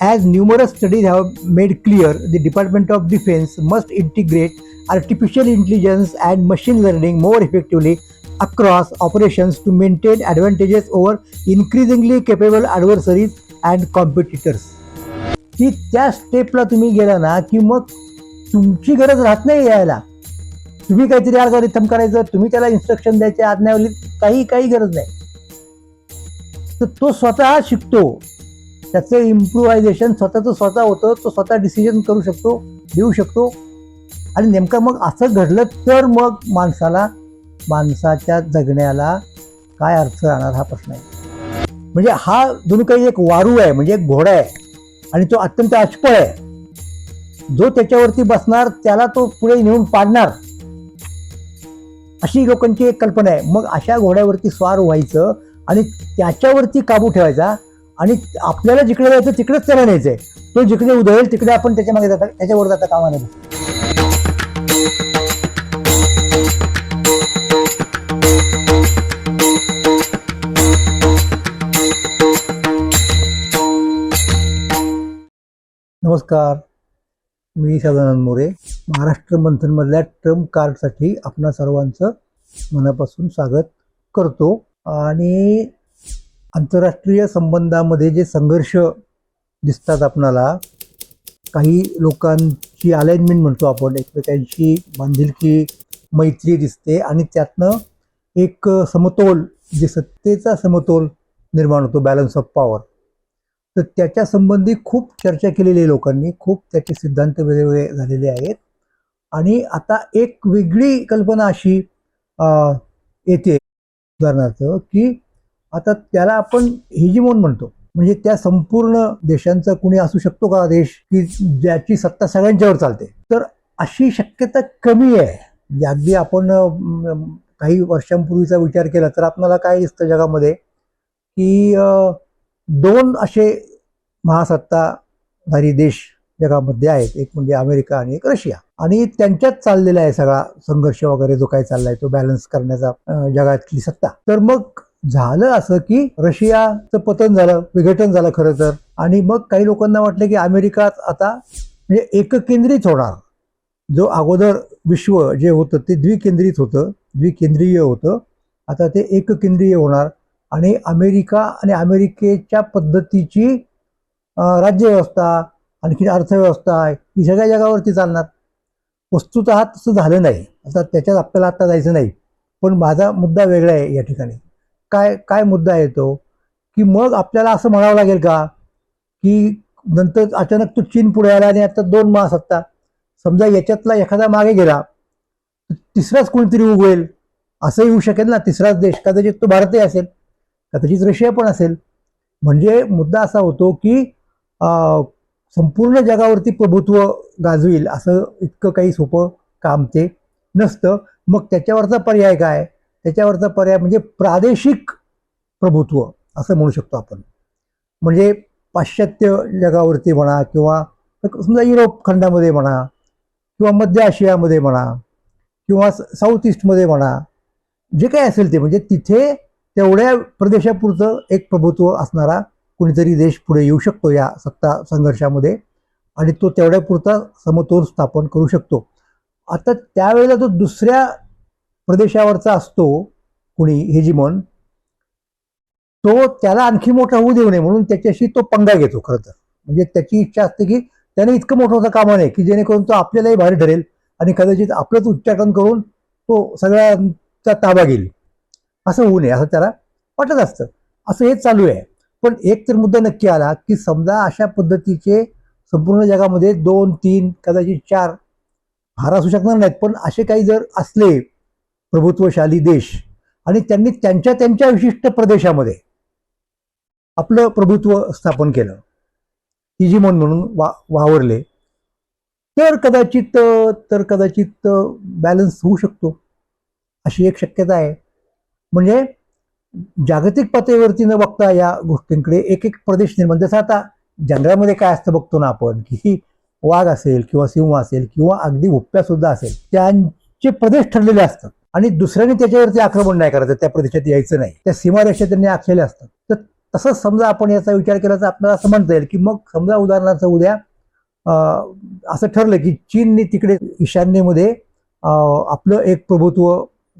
as numerous studies have made clear, the Department of Defense must integrate artificial intelligence and machine learning more effectively across operations to maintain advantages over increasingly capable adversaries and competitors. की त्या स्टेपला तुम्ही गेला ना की मग तुमची गरज राहत नाही यायला तुम्ही काहीतरी अल्गोरिथम करायचं तुम्ही त्याला इन्स्ट्रक्शन द्यायचे आज्ञावली काही काही गरज नाही तर तो स्वतः शिकतो त्याचं इम्प्रुव्हायझेशन स्वतःचं स्वतः होतं तो स्वतः डिसिजन करू शकतो देऊ शकतो. आणि नेमकं मग असं घडलं तर मग माणसाला माणसाच्या जगण्याला काय अर्थ राहणार हा प्रश्न आहे. म्हणजे हा जणू काही एक वारू आहे म्हणजे एक घोडा आहे. आणि तो अत्यंत अचपळ आहे. जो त्याच्यावरती बसणार त्याला तो पुढे नेऊन पाडणार. अशी लोकांची एक कल्पना आहे. मग अशा घोड्यावरती स्वार व्हायचं आणि त्याच्यावरती काबू ठेवायचा आणि आपल्याला जिकडे जायचं तिकडेच त्याला न्यायचंय. तो जिकडे उधळेल तिकडे आपण त्याच्यामागे जाता त्याच्यावर जाता कामा नये. नमस्कार मी सदानंद मोरे महाराष्ट्र मंथनमधल्या ट्रम्प कार्डसाठी आपणा सर्वांचं मनापासून स्वागत करतो. आणि आंतरराष्ट्रीय संबंधामध्ये जे संघर्ष दिसतात आपणाला काही लोकांची अलाइनमेंट म्हणतो आपण. एकमेकांची बांधिलकी मैत्री दिसते आणि त्यातनं एक समतोल जे सत्तेचा समतोल निर्माण होतो बॅलन्स ऑफ पॉवर तर त्याच्या संबंधी खूप चर्चा केलेली आहे लोकांनी खूप त्याचे सिद्धांत वेगवेगळे झालेले आहेत. आणि आता एक वेगळी कल्पना अशी येते. उदाहरणार्थ की आता त्याला आपण हिजिमोन म्हणतो. म्हणजे त्या संपूर्ण देशांचा कुणी असू शकतो का देश की ज्याची सत्ता सगळ्यांच्यावर चालते? तर अशी शक्यता कमी आहे. म्हणजे अगदी आपण काही वर्षांपूर्वीचा विचार केला तर आपल्याला काय दिसतं जगामध्ये की दोन असे महासत्ताधारी देश जगामध्ये आहेत. एक म्हणजे अमेरिका आणि एक रशिया. आणि त्यांच्यात चाललेला आहे सगळा संघर्ष वगैरे जो काही चाललाय तो बॅलन्स करण्याचा जगातली सत्ता. तर मग झालं असं की रशियाचं पतन झालं विघटन झालं खरं तर. आणि मग काही लोकांना वाटलं की अमेरिकाच आता म्हणजे एककेंद्रित होणार. जो अगोदर विश्व जे होतं ते द्विकेंद्रित होतं द्विकेंद्रीय होतं. आता ते एककेंद्रीय होणार. आणि अमेरिका आणि अमेरिकेच्या पद्धतीची राज्यव्यवस्था आणखी अर्थव्यवस्था ही सगळ्या जगावरती चालणार. वस्तुत तसं झालं नाही. आता त्याच्यात आपल्याला आत्ता जायचं नाही. पण माझा मुद्दा वेगळा आहे या ठिकाणी. काय काय मुद्दा येतो की मग आपल्याला असं म्हणावं लागेल का? की नंतर अचानक तो चीन पुढे आला आणि आता दोन महासत्ता समजा याच्यातला एखादा मागे गेला तिसराच कोणीतरी उगवेल. असं येऊ शकेल ना तिसराच देश. कदाचित तो भारतही असेल कदाचित रशिया पण असेल. म्हणजे मुद्दा असा होतो की आ, संपूर्ण जगावरती प्रभुत्व गाजवील असं इतकं काही सोपं काम ते नसतं. मग त्याच्यावरचा पर्याय काय? त्याच्यावरचा पर्याय म्हणजे प्रादेशिक प्रभुत्व असं म्हणू शकतो आपण. म्हणजे पाश्चात्य जगावरती म्हणा किंवा समजा युरोप खंडामध्ये म्हणा किंवा मध्य आशियामध्ये म्हणा किंवा साऊथ ईस्टमध्ये म्हणा जे काही असेल ते म्हणजे तिथे तेवढ्या प्रदेशापुरतं एक प्रभुत्व असणारा कुणीतरी देश पुढे येऊ शकतो या सत्ता संघर्षामध्ये आणि तो तेवढ्यापुरता समतोल स्थापन करू शकतो. आता त्यावेळेला तो दुसऱ्या प्रदेशावरचा असतो कुणी हेजिमॉन तो त्याला आणखी मोठा होऊ देऊ नये म्हणून त्याच्याशी तो पंगा घेतो खरं तर. म्हणजे त्याची इच्छा असते की त्याने इतकं मोठं होतं कामा नये की जेणेकरून तो आपल्यालाही भारी ठरेल आणि कदाचित आपलंच उच्चाटन करून तो सगळ्यांचा ताबा घेईल. असं होऊ नये असं त्याला वाटत असतं. असं हे चालू आहे. पण एक तर मुद्दा नक्की आला की समजा अशा पद्धतीचे संपूर्ण जगामध्ये दोन तीन कदाचित चार भार असू शकणार नाहीत पण असे काही जर असले प्रभुत्वशाली देश आणि त्यांनी त्यांच्या त्यांच्या विशिष्ट प्रदेशामध्ये आपलं प्रभुत्व स्थापन केलं. इजिमोन म्हणून वा वावरले. तर कदाचित तर कदाचित बॅलन्स होऊ शकतो. अशी एक शक्यता आहे. म्हणजे जागतिक पातळीवरती न बघता या गोष्टींकडे एक एक प्रदेश निर्माण जसं आता जंगलामध्ये काय असतं बघतो ना आपण की वाघ असेल किंवा सिंह असेल किंवा अगदी हुप्प्या सुद्धा असेल त्यांचे प्रदेश ठरलेले असतात. आणि दुसऱ्याने त्याच्यावरती आक्रमण नाही करायचं त्या प्रदेशात यायचं नाही. त्या सीमारेषा त्यांनी आखलेल्या असतात. तर तसंच समजा आपण याचा विचार केला तर आपल्याला असं म्हणता येईल की मग समजा उदाहरणार्थ उद्या असं ठरलं की चीनने तिकडे ईशान्येमध्ये आपलं एक प्रभुत्व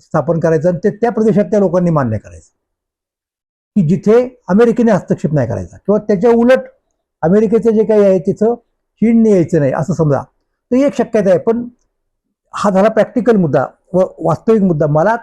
स्थापन करायचं आणि ते त्या प्रदेशात त्या लोकांनी मान्य करायचं. की जिथे अमेरिकेने हस्तक्षेप नाही करायचा किंवा त्याच्या उलट अमेरिकेचं जे काही आहे तिथं चीनने यायचं नाही असं समजा. तर ही एक शक्यता आहे. पण हा झाला प्रॅक्टिकल मुद्दा. व वास्तविक मुद्दा. मला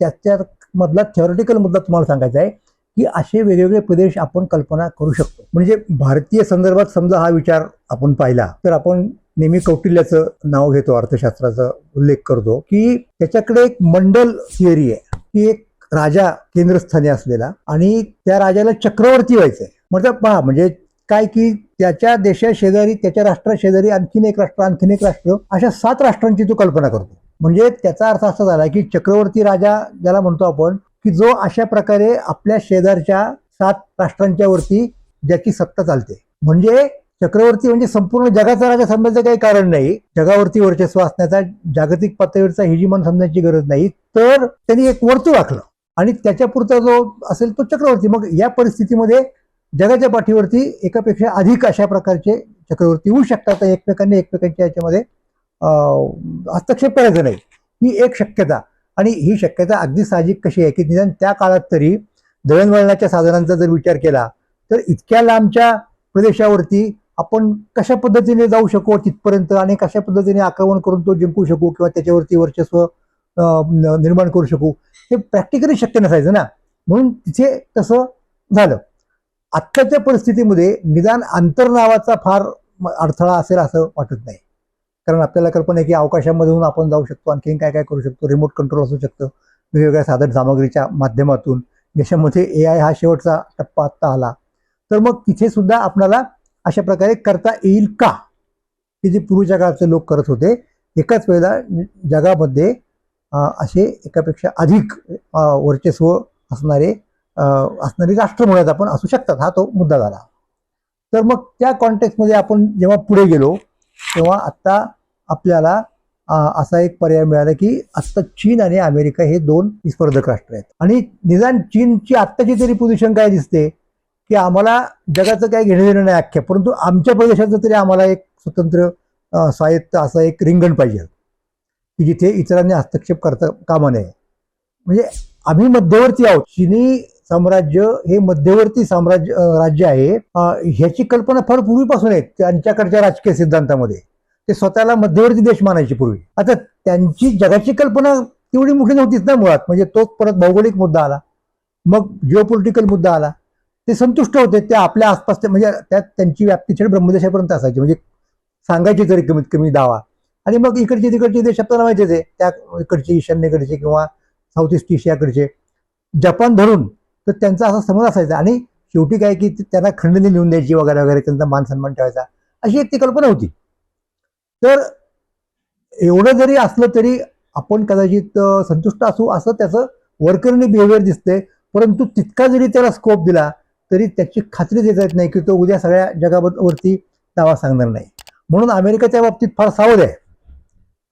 त्याच्यामधला मधला मुद्दा तुम्हाला सांगायचा आहे की असे वेगवेगळे प्रदेश आपण कल्पना करू शकतो. म्हणजे भारतीय संदर्भात समजा हा विचार आपण पाहिला तर आपण नेहमी कौटिल्याचं नाव घेतो अर्थशास्त्राचा उल्लेख करतो की त्याच्याकडे एक मंडल थिअरी आहे की एक राजा केंद्रस्थानी असलेला आणि त्या राजाला चक्रवर्ती व्हायचंय म्हणजे पहा म्हणजे काय की त्याच्या देशा शेजारी त्याच्या राष्ट्रा शेजारी आणखीन एक राष्ट्र आणखीन एक राष्ट्र अशा सात राष्ट्रांची तो कल्पना करतो. म्हणजे त्याचा अर्थ असा झाला की चक्रवर्ती राजा ज्याला म्हणतो आपण की जो अशा प्रकारे आपल्या शेजारच्या सात राष्ट्रांच्या वरती ज्याची सत्ता चालते. म्हणजे चक्रवर्ती म्हणजे संपूर्ण जगाचा राजा समजायचं काही कारण नाही. जगावरती वर्चस्व असण्याचा जागतिक पातळीवरचा हिजीमन समजण्याची गरज नाही. तर त्यांनी एक वर्तुळ आखलं. आणि त्याच्यापुरता जो असेल तो चक्रवर्ती. मग या परिस्थितीमध्ये जगाच्या पाठीवरती एकापेक्षा अधिक अशा प्रकारचे चक्रवर्ती होऊ शकतात. एकमेकांनी एकमेकांच्या याच्यामध्ये हस्तक्षेप करायचा नाही. ही एक शक्यता. आणि ही शक्यता अगदी साहजिक कशी आहे की निदान त्या काळात तरी दळणवळणाच्या साधनांचा जर विचार केला तर इतक्या लांबच्या प्रदेशावरती आपण कशा पद्धतीने जाऊ शकू तिथपर्यंत आणि कशा पद्धतीने आक्रमण करून तो जिंकू शकू किंवा त्याच्यावरती वर्चस्व निर्माण करू शकू हे प्रॅक्टिकली शक्य नसायचं ना. म्हणून तिथे तसं झालं. आत्ताच्या परिस्थितीमध्ये निदान अंतर नावाचा फार अडथळा असेल असं वाटत नाही. कारण आपल्याला कल्पना आहे की अवकाशामधून आपण जाऊ शकतो आणखीन काय काय करू शकतो रिमोट कंट्रोल असू शकतं वेगवेगळ्या साधन सामग्रीच्या माध्यमातून. ज्याच्यामध्ये ए आय हा शेवटचा टप्पा आत्ता आला. तर मग तिथे सुद्धा आपल्याला अशा प्रकारे करता येईल का? की जे पूर्वीच्या काळातले लोक करत होते एकाच वेळेला जगामध्ये असे एकापेक्षा अधिक वर्चस्व असणारे असणारी राष्ट्र म्हणत आपण असू शकतात. हा तो मुद्दा झाला. तर मग त्या कॉन्टेक्स्टमध्ये आपण जेव्हा पुढे गेलो तेव्हा आत्ता आपल्याला असा एक पर्याय मिळाला की आत्ता चीन आणि अमेरिका हे दोन स्पर्धक राष्ट्र आहेत. आणि निदान चीनची आत्ताची तरी पोझिशन काय दिसते? की आम्हाला जगाचं काही घेणं देणं नाही आख्या परंतु आमच्या प्रदेशाचं तरी आम्हाला एक स्वतंत्र स्वायत्त असा एक रिंगण पाहिजे. की जिथे इतरांनी हस्तक्षेप करता कामा नये. म्हणजे आम्ही मध्यवर्ती आहोत. चीनी साम्राज्य हे मध्यवर्ती साम्राज्य राज्य आहे. ह्याची कल्पना फार पूर्वीपासून आहे. त्यांच्याकडच्या राजकीय सिद्धांतामध्ये. ते स्वतःला मध्यवर्ती देश मानायचे पूर्वी. आता त्यांची जगाची कल्पना तेवढी मोठी नव्हतीच ना मुळात. म्हणजे तोच परत भौगोलिक मुद्दा आला. मग जिओपॉलिटिकल मुद्दा आला. ते संतुष्ट होते. ते आपल्या आसपास म्हणजे त्यात त्यांची व्याप्ती छेड ब्रह्मदेशापर्यंत असायची. म्हणजे सांगायची तरी कमीत कमी दावा. आणि मग इकडचे तिकडचे देश आपल्याला माहितीच आहे त्या इकडचे ईशान्येकडचे किंवा साऊथ ईस्ट एशियाकडचे. जपान धरून तर त्यांचा असा समज असायचा. आणि शेवटी काय की त्यांना खंडणी लिहून द्यायची वगैरे वगैरे त्यांचा मान सन्मान ठेवायचा. अशी एक ती कल्पना होती. तर एवढं जरी असलं तरी आपण कदाचित संतुष्ट असू असं त्याचं वर्करनी बिहेवियर दिसतंय. परंतु तितका जरी त्याला स्कोप दिला तरी त्याची खात्री देता येत नाही की तो उद्या सगळ्या जगावरती दावा सांगणार नाही. म्हणून अमेरिका त्या बाबतीत फार सावध आहे.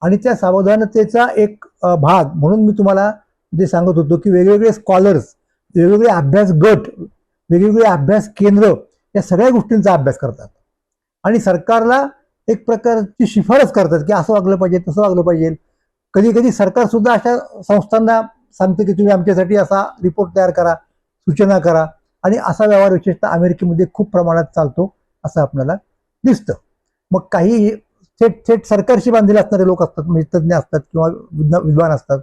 आणि त्या सावधानतेचा एक भाग म्हणून मी तुम्हाला जे सांगत होतो की वेगवेगळे स्कॉलर्स वेगवेगळे अभ्यास गट वेगवेगळे अभ्यास केंद्र या सगळ्या गोष्टींचा अभ्यास करतात. आणि सरकारला एक प्रकारची शिफारस करतात की असं वागलं पाहिजे तसं वागलं पाहिजे. कधी कधी सरकार सुद्धा अशा संस्थांना सांगते की तुम्ही आमच्यासाठी असा रिपोर्ट तयार करा सूचना करा. आणि असा व्यवहार विशेषतः अमेरिकेमध्ये खूप प्रमाणात चालतो असं आपल्याला दिसतं. मग काही थेट थेट सरकारशी बांधलेले असणारे लोक असतात म्हणजे तज्ज्ञ असतात किंवा विद्वान असतात.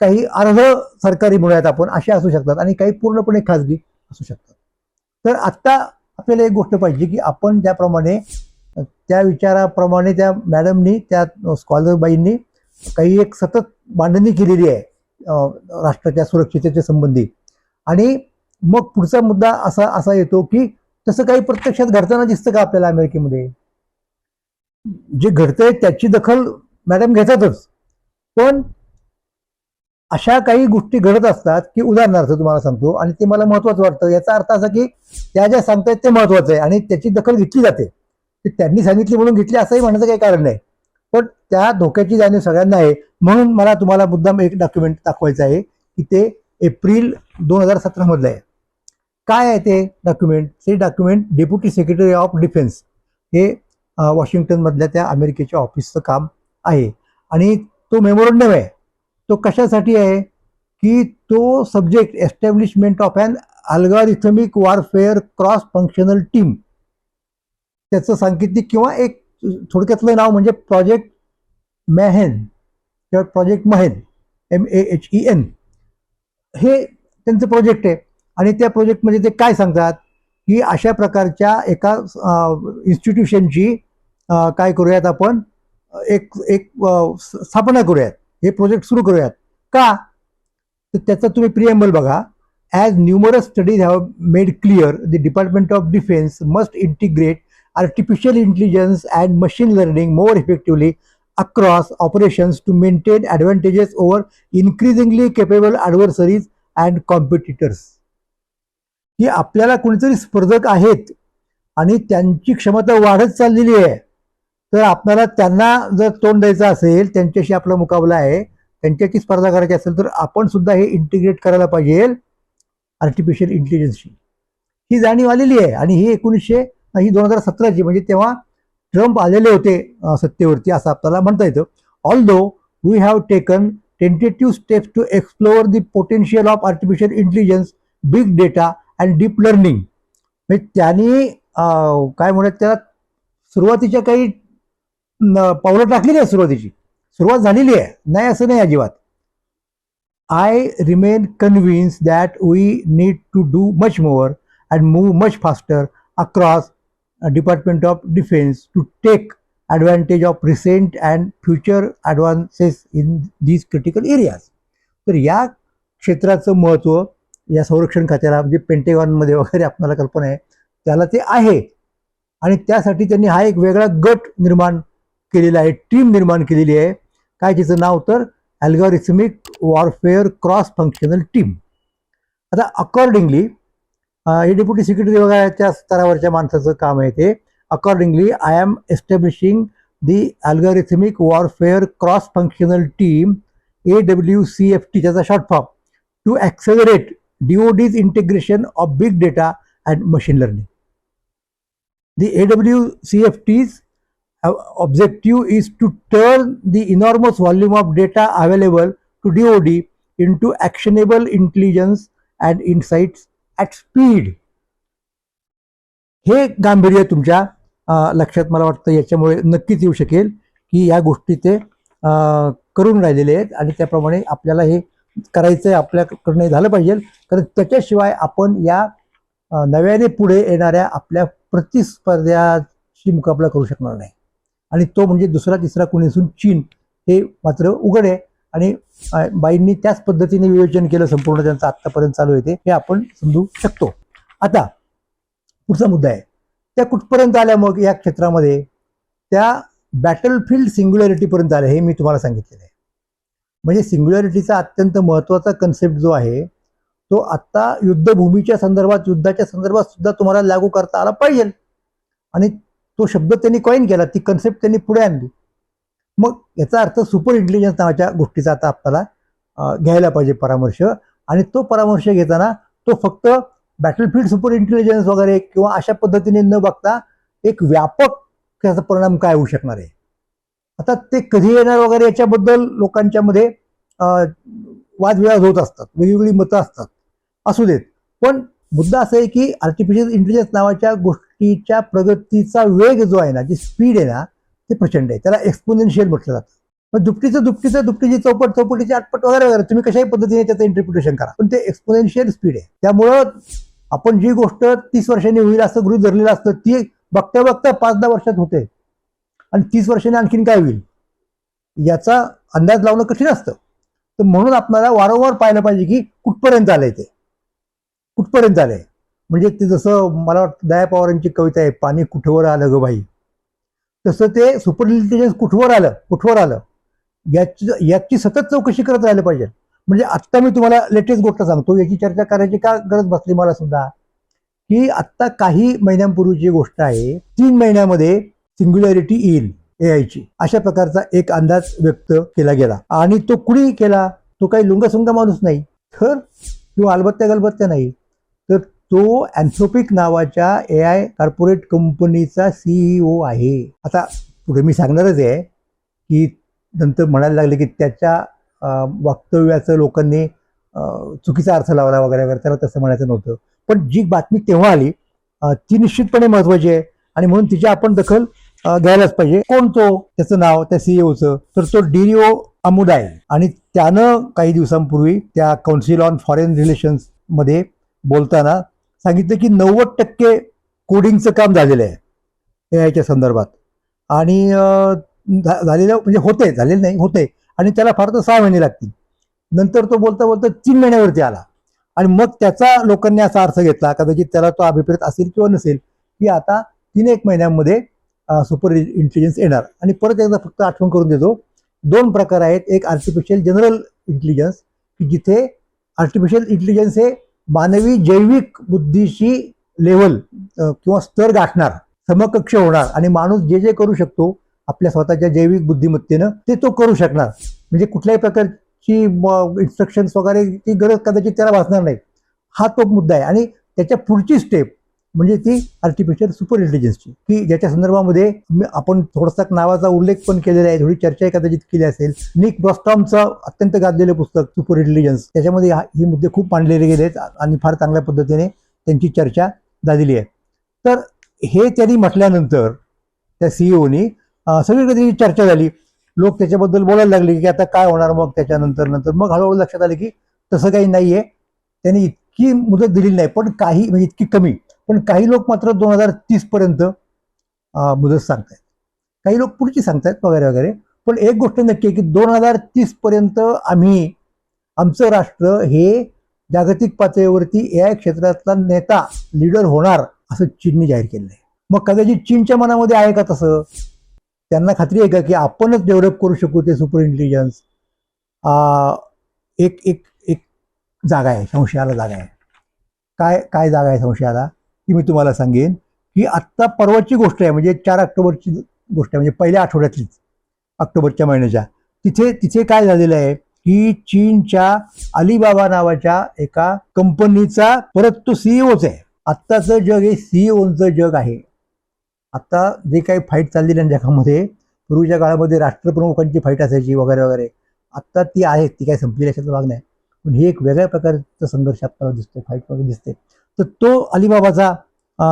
काही अर्ध सरकारी म्हणूयात आपण असे असू शकतात आणि काही पूर्णपणे खाजगी असू शकतात. तर आत्ता आपल्याला एक गोष्ट पाहिजे की आपण ज्याप्रमाणे त्या विचाराप्रमाणे त्या मॅडमनी त्या स्कॉलरबाईंनी काही एक सतत मांडणी केलेली आहे राष्ट्राच्या सुरक्षितेच्या संबंधी. आणि मग पुढचा मुद्दा असा असा येतो की तसं काही प्रत्यक्षात घडताना दिसतं का आपल्याला अमेरिकेमध्ये? जे घडतंय त्याची दखल मॅडम घेतातच. पण अशा काही गोष्टी घडत असतात की उदाहरणार्थ तुम्हाला सांगतो आणि ते मला महत्वाचं वाटतं. याचा अर्थ असा की त्या ज्या सांगतायत ते महत्वाचं आहे आणि त्याची दखल घेतली जाते. ती त्यांनी सांगितली म्हणून घेतली असंही म्हणायचं काही कारण नाही. पण त्या धोक्याची जाणीव सगळ्यांना आहे. म्हणून मला तुम्हाला मुद्दाम एक डॉक्युमेंट दाखवायचं आहे की ते एप्रिल दोन हजार सतरामधलं आहे. काय आहे ते डॉक्युमेंट ते document deputy secretary of defence हे वॉशिंग्टनमधल्या त्या अमेरिकेच्या ऑफिसचं काम आहे. आणि तो मेमोरंडम आहे. तो कशासाठी आहे? की तो subject establishment of an algorithmic warfare cross functional team त्याचं सांकेतिक किंवा एक थोडक्यातलं नाव म्हणजे प्रोजेक्ट मॅहेन किंवा project Maven M A H E N हे त्यांचं प्रोजेक्ट आहे. आणि त्या प्रोजेक्टमध्ये ते काय सांगतात? की अशा प्रकारच्या एका इन्स्टिट्यूशनची काय करूयात आपण? एक एक स्थापना करूयात. हे प्रोजेक्ट सुरू करूयात. का? तर त्याचा तुम्ही प्रिएम्बल बघा. As numerous studies have made clear the department of defence must integrate artificial intelligence and machine learning more effectively across operations to maintain advantages over increasingly capable adversaries and competitors. की आपल्याला कोणीतरी स्पर्धक आहेत आणि त्यांची क्षमता वाढत चाललेली आहे तर आपल्याला त्यांना जर तोंड द्यायचं असेल त्यांच्याशी आपला मुकाबला आहे त्यांच्याशी स्पर्धा करायची असेल तर आपण सुद्धा हे इंटिग्रेट करायला पाहिजे आर्टिफिशियल इंटेलिजन्सशी ही जाणीव आलेली आहे आणि ही एकोणीसशे ही दोन हजार सतराची म्हणजे तेव्हा ट्रम्प आलेले होते सत्तेवरती असं आपल्याला म्हणता येतं. Although we have taken tentative steps to explore the potential of artificial intelligence big data and deep learning म्हणजे त्यांनी काय म्हणत त्याला सुरुवातीच्या काही पावलं टाकलेली आहे सुरुवातीची. सुरुवात झालेली आहे. नाही असं नाही अजिबात. I remain convinced that we need to do much more and move much faster across Uh, Department of Defense to take advantage of recent and future advances in these critical areas. तर या क्षेत्राचं महत्त्व या संरक्षण खात्याला म्हणजे पेंटेगॉनमध्ये वगैरे आपल्याला कल्पना आहे त्याला ते आहे. आणि त्यासाठी त्यांनी हा एक वेगळा गट निर्माण केलेला आहे टीम निर्माण केलेली आहे. काय तिचं नाव तर? Algorithmic warfare cross functional team आता अकॉर्डिंगली हे डेप्युटी सेक्रेटरी वगैरेच्या स्तरावरच्या माणसाचं काम आहे ते. Accordingly I am establishing the algorithmic warfare cross functional team A W C F T त्याचा short form to accelerate DOD's integration of big data and machine learning the A W C F T's objective is to turn the enormous volume of data available to DoD into actionable intelligence and insights at speed हे गांभीर्य तुमच्या लक्षात मला वाटतं याच्यामुळे नक्कीच येऊ शकेल की या गोष्टी ते करून राहिलेले आहेत आणि त्याप्रमाणे आपल्याला हे करायचं आहे आपल्याकडनं हे झालं पाहिजे. कारण त्याच्याशिवाय आपण या नव्याने पुढे येणाऱ्या आपल्या प्रतिस्पर्ध्याशी मुकाबला करू शकणार नाही. आणि तो म्हणजे दुसरा तिसरा कोणी असून चीन हे मात्र उघड आहे आणि बाईंनी त्याच पद्धतीने विवेचन केलं संपूर्ण त्यांचं आत्तापर्यंत चालू आहे ते हे आपण समजू शकतो. आता पुढचा मुद्दा आहे. त्या कुठपर्यंत आल्या मग या क्षेत्रामध्ये? त्या बॅटलफील्ड सिंग्युलॅरिटीपर्यंत आल्या हे मी तुम्हाला सांगितलेलं आहे. म्हणजे सिंग्युलॅरिटीचा अत्यंत महत्त्वाचा कन्सेप्ट जो आहे तो आत्ता युद्धभूमीच्या संदर्भात युद्धाच्या संदर्भात सुद्धा तुम्हाला लागू करता आला पाहिजे. आणि तो शब्द त्यांनी कॉईन केला ती कन्सेप्ट त्यांनी पुढे आणली. मग याचा अर्थ सुपर इंटेलिजन्स नावाच्या गोष्टीचा आता आपल्याला घ्यायला पाहिजे परामर्श. आणि तो परामर्श घेताना तो फक्त बॅटलफील्ड सुपर इंटेलिजन्स वगैरे किंवा अशा पद्धतीने न बघता एक व्यापक त्याचा परिणाम काय होऊ शकणार आहे? आता ते कधी येणार वगैरे याच्याबद्दल लोकांच्या मध्ये वादविवाद होत असतात वेगवेगळी मतं असतात. असू देत. पण मुद्दा असा आहे की आर्टिफिशियल इंटेलिजन्स नावाच्या गोष्टीच्या प्रगतीचा वेग जो आहे ना जी स्पीड आहे ना ते प्रचंड आहे. त्याला एक्सपोनेन्शियल म्हटलं जातं. मग दुपटीचं दुपटीचं दुपटीची चौपट चौपटीची आटपट वगैरे वगैरे तुम्ही कशाही पद्धतीने त्याचं इंटरप्रिटेशन करा. पण ते एक्सपोनेन्शियल स्पीड आहे. त्यामुळं आपण जी गोष्ट तीस वर्षांनी होईल असं गृहित धरलेलं असतं ती बघता बघता पाच दहा वर्षात होते. आणि तीस वर्षांनी आणखीन काय होईल? याचा अंदाज लावणं कठीण असतं. तर म्हणून आपल्याला वारंवार पाहायला पाहिजे की कुठपर्यंत आलंय ते. कुठपर्यंत आलंय? म्हणजे ते जसं मला वाटतं दया पवारांची कविता आहे पाणी कुठेवर आलं ग बाई? तसं ते सुपर इंटेलिजन्स कुठवर आलं? कुठवर आलं? याची याची सतत चौकशी करत राहिलं पाहिजे. म्हणजे आत्ता मी तुम्हाला लेटेस्ट गोष्ट सांगतो. याची चर्चा करायची का गरज बसली मला सुद्धा? की आत्ता काही महिन्यांपूर्वीची गोष्ट आहे. तीन महिन्यामध्ये सिंग्युलॅरिटी येईल ए आयची अशा प्रकारचा एक अंदाज व्यक्त केला गेला. आणि तो कुणी केला? तो काही लुंगसुंग माणूस नाही. तर किंवा अलबत्त्या गलबत्त्या नाही. तर तो अँथ्रोपिक नावाच्या ए आय कॉर्पोरेट कंपनीचा सीईओ आहे. आता पुढे मी सांगणारच आहे की नंतर म्हणायला लागले की त्याच्या वक्तव्याचं लोकांनी चुकीचा अर्थ लावला वगैरे वगैरे त्याला तसं म्हणायचं नव्हतं. पण जी बातमी तेव्हा आली ती निश्चितपणे महत्वाची आहे. आणि म्हणून तिची आपण दखल घ्यायलाच पाहिजे. कोण तो? त्याचं नाव त्या सीईओचं तर तो डीओ अमुदाय आणि त्यानं काही दिवसांपूर्वी त्या काउन्सिल ऑन फॉरेन रिलेशन्समध्ये बोलताना सांगितलं की नव्वद टक्के कोडिंगचं काम झालेलं आहे. ए आयच्या संदर्भात. आणि झा- झालेलं म्हणजे होते झालेलं नाही होते आणि त्याला फार तर सहा महिने लागतील. नंतर तो बोलता बोलता तीन महिन्यावरती आला. आणि मग त्याचा लोकांनी असा अर्थ घेतला कदाचित त्याला तो अभिप्रेत असेल किंवा नसेल की आता तीन एक महिन्यामध्ये सुपर इंटेलिजन्स येणार. आणि परत एकदा फक्त आठवण करून देतो दोन प्रकार आहेत. एक आर्टिफिशियल जनरल इंटेलिजन्स की जिथे आर्टिफिशियल इंटेलिजन्स हे मानवी जैविक बुद्धीची लेवल किंवा स्तर गाठणार समकक्ष होणार आणि माणूस जे जे करू शकतो आपल्या स्वतःच्या जैविक बुद्धिमत्तेनं ते तो करू शकणार. म्हणजे कुठल्याही प्रकारची इन्स्ट्रक्शन्स वगैरे ती गरज कदाचित त्याला भासणार नाही. हा तो मुद्दा आहे. आणि त्याच्या पुढची स्टेप म्हणजे ती आर्टिफिशियल सुपर इंटेलिजन्सची की ज्याच्या संदर्भामध्ये आपण थोडासा नावाचा उल्लेख पण केलेला आहे थोडी चर्चा कदाचित केली असेल. निक ब्रॉस्टॉमचं अत्यंत गाजलेलं पुस्तक सुपर इंटेलिजन्स त्याच्यामध्ये हे मुद्दे खूप मांडलेले गेले आहेत आणि फार चांगल्या पद्धतीने त्यांची चर्चा झालेली आहे. तर हे त्यांनी म्हटल्यानंतर त्या सीईओनी सगळीकडे त्याची चर्चा झाली. लोक त्याच्याबद्दल बोलायला लागले की आता काय होणार मग त्याच्यानंतर नंतर. मग हळूहळू लक्षात आलं की तसं काही नाही आहे त्यांनी इतकी मुदत दिलेली नाही पण काही म्हणजे इतकी कमी. पण काही लोक मात्र दोन हजार तीस पर्यंत मुदत सांगतायत. काही लोक पुढची सांगतायत वगैरे वगैरे. पण एक गोष्ट नक्की आहे की दोन हजार तीस पर्यंत आम्ही आमचं राष्ट्र हे जागतिक पातळीवरती ए आय क्षेत्रातला नेता लीडर होणार असं चीनने जाहीर केलं आहे मग कदाचित चीनच्या मनामध्ये आहे का तसं? त्यांना खात्री आहे का की आपणच डेव्हलप करू शकू ते सुपर इंटेलिजन्स एक एक एक जागा आहे संशयाला जागा आहे. काय काय जागा आहे संशयाला? ती मी तुम्हाला सांगेन की आत्ता परवाची गोष्ट आहे म्हणजे चार ऑक्टोबरची गोष्ट आहे म्हणजे पहिल्या आठवड्यातलीच ऑक्टोबरच्या महिन्याच्या. तिथे तिथे काय झालेलं आहे की चीनच्या अलिबाबा नावाच्या एका कंपनीचा परत तो सीईओच आहे. आत्ताचं जग हे सीईओचं जग आहे. आत्ता जे काही फाईट चाललेली आहे जगामध्ये पूर्वीच्या काळामध्ये राष्ट्रप्रमुखांची फाईट असायची वगैरे वगैरे. आत्ता ती आहे ती काही संपलेली अशाचं भाग नाही पण हे एक वेगळ्या प्रकारचं संघर्ष आपल्याला दिसतो फाईट वगैरे दिसते तर तो अलिबाबाचा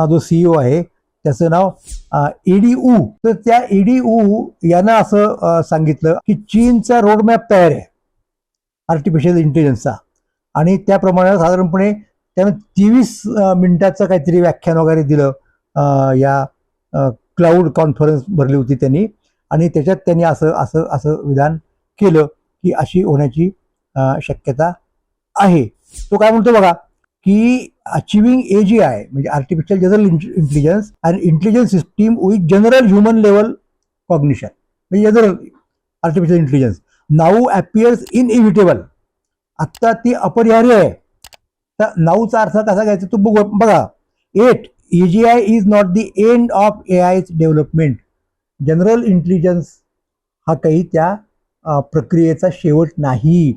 जो सीईओ आहे त्याचं नाव ईडीऊ तर त्या ईडीऊ यानं असं सांगितलं की चीनचा रोडमॅप तयार आहे आर्टिफिशियल इंटेलिजन्सचा आणि त्याप्रमाणे साधारणपणे त्यानं तेवीस मिनिटाचं काहीतरी व्याख्यान वगैरे दिलं या क्लाउड कॉन्फरन्स भरली होती त्यांनी. आणि त्याच्यात त्यांनी असं असं असं विधान केलं की अशी होण्याची शक्यता आहे. तो काय म्हणतो बघा की अचिव्हिंग ए जी आय म्हणजे artificial general intelligence and intelligence system with general human level cognition म्हणजे general artificial intelligence now appears inevitable आत्ता ती अपरिहार्य आहे. तर नाऊचा अर्थ कसा घ्यायचा तो बघू बघा. At A G I is not the end of A आयच development general intelligence हा काही त्या प्रक्रियेचा शेवट नाही.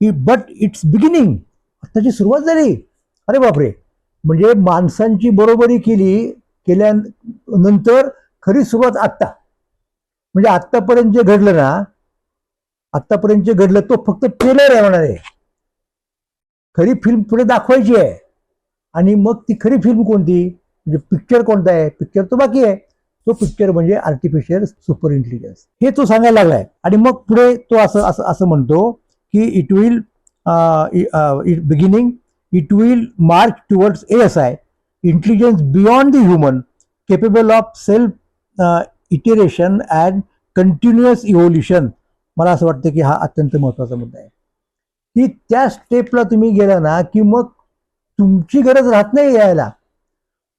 की बट इट्स बिगिनिंग आत्ताची सुरुवात झाली. अरे बापरे. म्हणजे माणसांची बरोबरी केली केल्यानंतर खरी सुरुवात आत्ता. म्हणजे आत्तापर्यंत जे घडलं ना आत्तापर्यंत जे घडलं तो फक्त ट्रेलर आहे होणार आहे खरी फिल्म पुढे दाखवायची आहे. आणि मग ती खरी फिल्म कोणती? म्हणजे पिक्चर कोणता आहे? पिक्चर तो बाकी आहे. तो पिक्चर म्हणजे आर्टिफिशियल सुपर इंटेलिजन्स हे तो सांगायला लागलाय. आणि मग पुढे तो असं असं असं म्हणतो की it will it beginning it will march towards A S I intelligence beyond the human capable of self iteration and continuous evolution मला असं वाटतं की हा अत्यंत महत्त्वाचा मुद्दा आहे. की त्या स्टेपला तुम्ही गेला ना की मग तुमची गरज राहत नाही यायला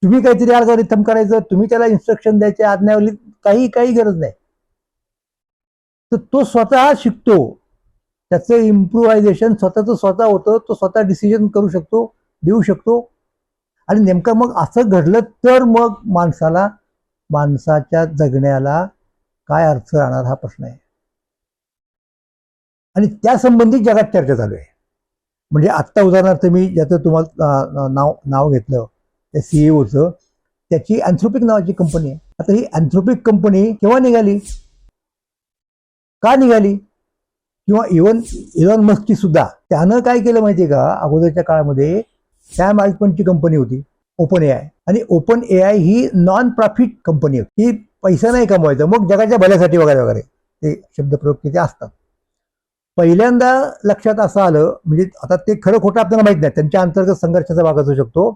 तुम्ही काहीतरी अल्गोरिथम करायचं तुम्ही त्याला इन्स्ट्रक्शन द्यायचे आज्ञावली काही काही गरज नाही. तर तो स्वतः शिकतो. त्याचं इम्प्रुव्हायझेशन स्वतःचं स्वतः होतं तो स्वतः डिसिजन करू शकतो देऊ शकतो. आणि नेमकं मग असं घडलं तर मग माणसाला माणसाच्या जगण्याला काय अर्थ राहणार हा प्रश्न आहे. आणि त्या संबंधित जगात चर्चा चालू आहे. म्हणजे आत्ता उदाहरणार्थ मी ज्याचं तुम्हाला नाव नाव घेतलं त्या सीईओचं त्याची अँथ्रोपिक नावाची कंपनी आहे. आता ही अँथ्रोपिक कंपनी केव्हा निघाली? का निघाली? किंवा इवन इलॉन मस्कची सुद्धा. त्यानं काय केलं माहितीये का? अगोदरच्या काळामध्ये सॅम अल्टमनची कंपनी होती ओपन ए आय आणि ओपन ए आय ही नॉन प्रॉफिट कंपनी होती. ही पैसा नाही कमवायचा मग जगाच्या भल्यासाठी वगैरे वगैरे. ते शब्दप्रयोग तिथे असतात. पहिल्यांदा लक्षात असं आलं म्हणजे आता ते खरं खोटं आपल्याला माहीत नाही त्यांच्या अंतर्गत संघर्षाचा भाग असू शकतो.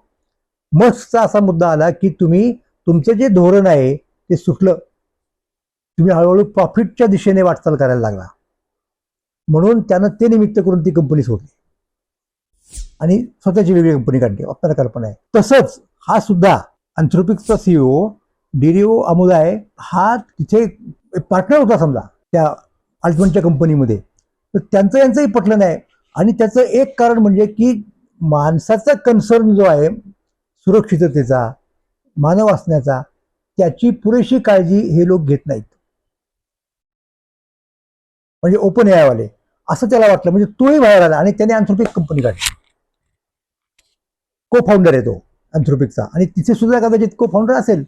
मस्कचा असा मुद्दा आला की तुम्ही तुमचं जे धोरण आहे ते सुटलं. तुम्ही हळूहळू प्रॉफिटच्या दिशेने वाटचाल करायला लागला. म्हणून त्यानं ते निमित्त करून ती कंपनी सोडली. आणि स्वतःची वेगळी कंपनी काढली. आपल्याला कल्पना आहे. तसंच हा सुद्धा अँथ्रोपिकचा सीईओ डीडीओ अमुदाय हा तिथे पार्टनर होता समजा त्या अल्टमनच्या कंपनीमध्ये तर त्यांचं यांचंही पटलं नाही. आणि त्याचं एक कारण म्हणजे की माणसाचा कन्सर्न जो आहे सुरक्षिततेचा मानव असण्याचा त्याची पुरेशी काळजी हे लोक घेत नाहीत. म्हणजे ओपन वाले. असं त्याला वाटलं. म्हणजे तोही बाहेर आला आणि त्याने अँथ्रोपिक कंपनी काढली. को फाउंडर आहे तो अँथ्रोपिकचा आणि तिथे सुद्धा कदाचित को फाउंडर असेल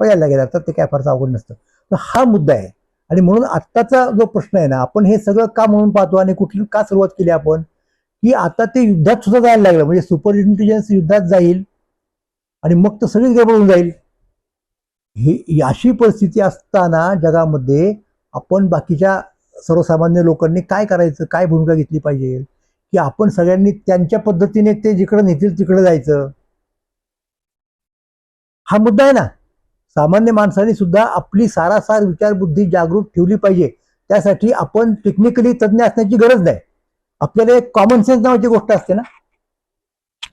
पहिल्यांदा गेला तर ते काय फारसं अवघड नसतं. तर हा मुद्दा आहे. आणि म्हणून आत्ताचा जो प्रश्न आहे ना आपण हे सगळं का म्हणून पाहतो आणि कुठली का सुरुवात केली आपण की आता ते युद्धात सुद्धा जायला लागलं. म्हणजे सुपर इंटेलिजन्स युद्धात जाईल आणि मग तर सगळीच गडबडून जाईल. ही ही अशी परिस्थिती असताना जगामध्ये आपण बाकीच्या सर्वसामान्य लोकांनी काय करायचं काय भूमिका घेतली पाहिजे? की आपण सगळ्यांनी त्यांच्या पद्धतीने ते जिकडे नेतील तिकडे जायचं. हा मुद्दा आहे ना. सामान्य माणसाने सुद्धा आपली सारासार विचारबुद्धी जागृत ठेवली पाहिजे. त्यासाठी आपण टेक्निकली तज्ज्ञ असण्याची गरज नाही. आपल्याला एक कॉमन सेन्स नावाची गोष्ट असते ना.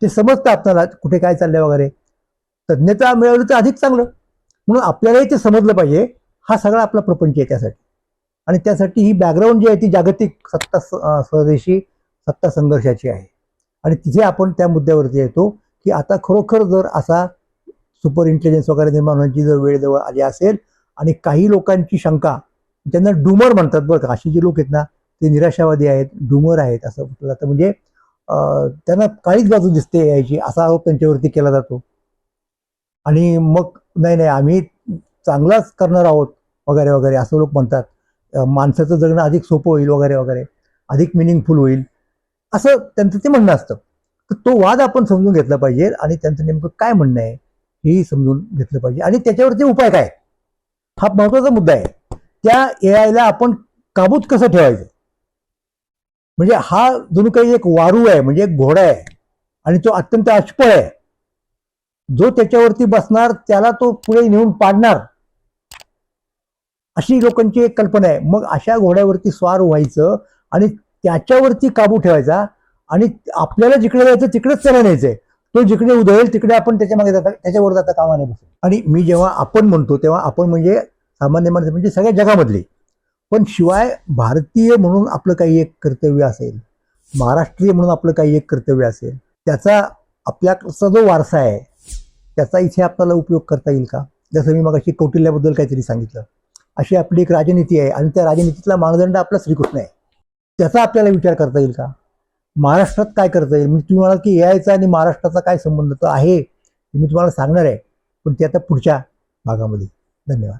ते समजतं आपल्याला कुठे काय चाललंय वगैरे. तज्ज्ञता मिळवली तर अधिक चांगलं. म्हणून आपल्यालाही ते समजलं पाहिजे. हा सगळा आपला प्रपंच आहे त्यासाठी. आणि त्यासाठी ही बॅकग्राऊंड जी आहे ती जागतिक सत्ता स्वदेशी सत्ता संघर्षाची आहे. आणि तिथे आपण त्या मुद्द्यावरती येतो की आता खरोखर जर असा सुपर इंटेलिजन्स वगैरे निर्माण होण्याची जर वेळ जवळ आली असेल आणि काही लोकांची शंका त्यांना डुमर म्हणतात बरं का अशी जे लोक आहेत ना ते निराशावादी आहेत डुमर आहेत असं म्हटलं जातं. म्हणजे त्यांना काळीच बाजू दिसते यायची असा आरोप त्यांच्यावरती केला जातो. आणि मग नाही नाही आम्ही चांगलाच करणार आहोत वगैरे वगैरे असं लोक म्हणतात. माणसाचं जगणं अधिक सोपं होईल वगैरे वगैरे. अधिक मिनिंगफुल होईल. असं त्यांचं ते म्हणणं असतं. तर तो वाद आपण समजून घेतला पाहिजे आणि त्यांचं नेमकं काय म्हणणं आहे हेही समजून घेतलं पाहिजे. आणि त्याच्यावरती उपाय काय? हा महत्त्वाचा मुद्दा आहे. त्या ए आयला आपण काबूत कसं ठेवायचं? म्हणजे हा जणू काही एक वारू आहे म्हणजे एक घोडा आहे. आणि तो अत्यंत अचपळ आहे. जो त्याच्यावरती बसणार त्याला तो पुढे नेऊन पाडणार. अशी लोकांची एक कल्पना आहे. मग अशा घोड्यावरती स्वार व्हायचं आणि त्याच्यावरती काबू ठेवायचा आणि आपल्याला जिकडे जायचं तिकडेच त्याला न्यायचंय तो जिकडे उधळेल तिकडे आपण त्याच्यामागे जाता त्याच्यावर जाता कामा नाही बसू आणि मी जेव्हा आपण म्हणतो तेव्हा आपण म्हणजे सामान्य माणसं म्हणजे सगळ्या जगामधले. पण शिवाय भारतीय म्हणून आपलं काही एक कर्तव्य असेल महाराष्ट्रीय म्हणून आपलं काही एक कर्तव्य असेल त्याचा आपल्याचा जो वारसा आहे त्याचा इथे आपल्याला उपयोग करता येईल का? जसं मी मग अशी कौटिल्याबद्दल काहीतरी सांगितलं. अशी आपली एक राजनीती आहे. आणि त्या राजनीतीतला मानदंड आपला श्रीकृष्ण आहे त्याचा आपल्याला विचार करता येईल का? महाराष्ट्रात काय करता येईल? म्हणजे तुम्ही म्हणाल की यायचा आणि महाराष्ट्राचा काय संबंध तर आहे मी तुम्हाला सांगणार आहे. पण ते आता पुढच्या भागामध्ये. धन्यवाद.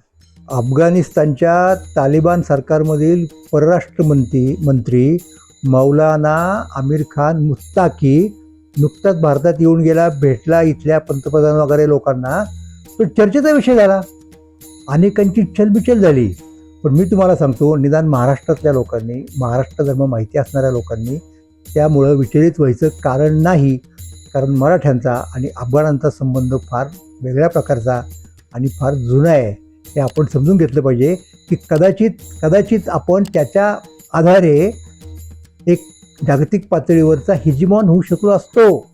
अफगाणिस्तानच्या तालिबान सरकारमधील परराष्ट्र मंत्री मंत्री मौलाना आमिर खान मुस्ताकी नुकताच भारतात येऊन गेला भेटला इथल्या पंतप्रधान वगैरे लोकांना. तो चर्चेचा विषय झाला. अनेकांची चलबिचल झाली. पण मी तुम्हाला सांगतो निदान महाराष्ट्रातल्या लोकांनी महाराष्ट्र धर्म माहिती असणाऱ्या लोकांनी त्यामुळं विचलित व्हायचं कारण नाही. कारण मराठ्यांचा आणि अफगाणांचा संबंध फार वेगळ्या प्रकारचा आणि फार जुना आहे. हे आपण समजून घेतलं पाहिजे की कदाचित कदाचित आपण त्याच्या आधारे एक जागतिक पातळीवरचा हिजिमॉन होऊ शकलो असतो.